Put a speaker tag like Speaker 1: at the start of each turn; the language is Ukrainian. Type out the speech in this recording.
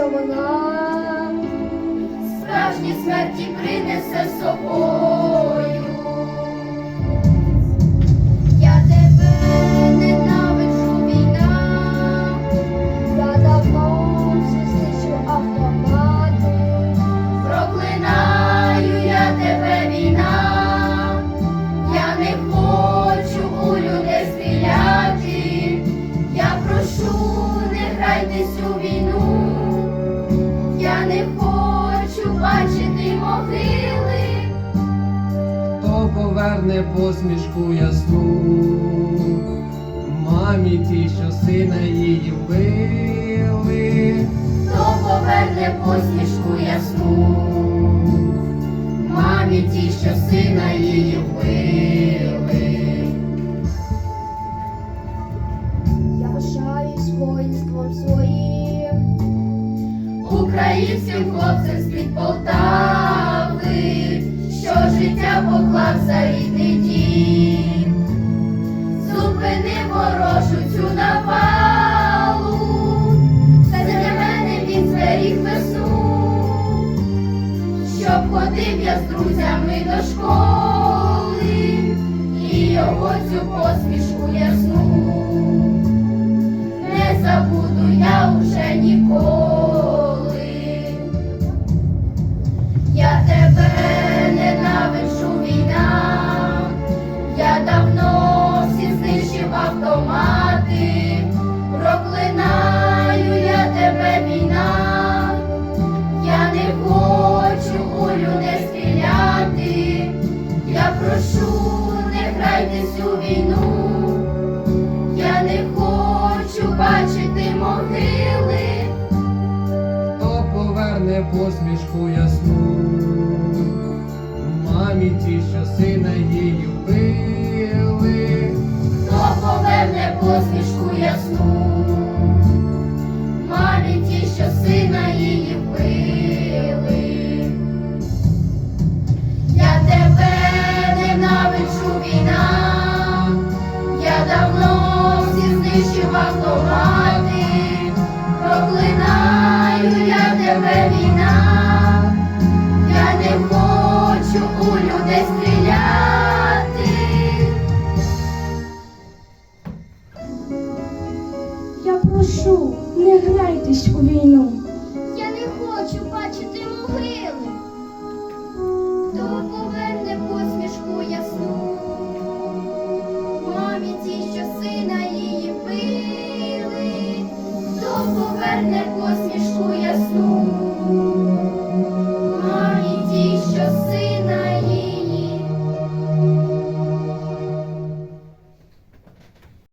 Speaker 1: що вона
Speaker 2: справжні смерті принесе з собою.
Speaker 3: Хто посмішку ясну, мамі ті, що сина її вбили.
Speaker 2: Хто поверне посмішку ясну, мамі ті, що сина її вбили.
Speaker 1: Я пишаюсь воїнством своїм.
Speaker 2: Українським хлопцем з-під Полтави, що життя поклав за рідний дім, зупини ворожу цю навалу, це для мене він зберіг весну, щоб ходив я з друзями до школи, і його цю посмішку ясну не забуду я уже ніколи. Автомати, проклинаю я тебе війна, я не хочу у стріляти, я прошу, не грайтесь у війну. Я не хочу бачити могили,
Speaker 3: Хто поверне посмішку ясну, мамі ті, що сина її вбили.
Speaker 2: Посмішку ясну, мамі ті, що сина її вбили. Я тебе ненавиджу війна, я давно всі знищив автомати, бачити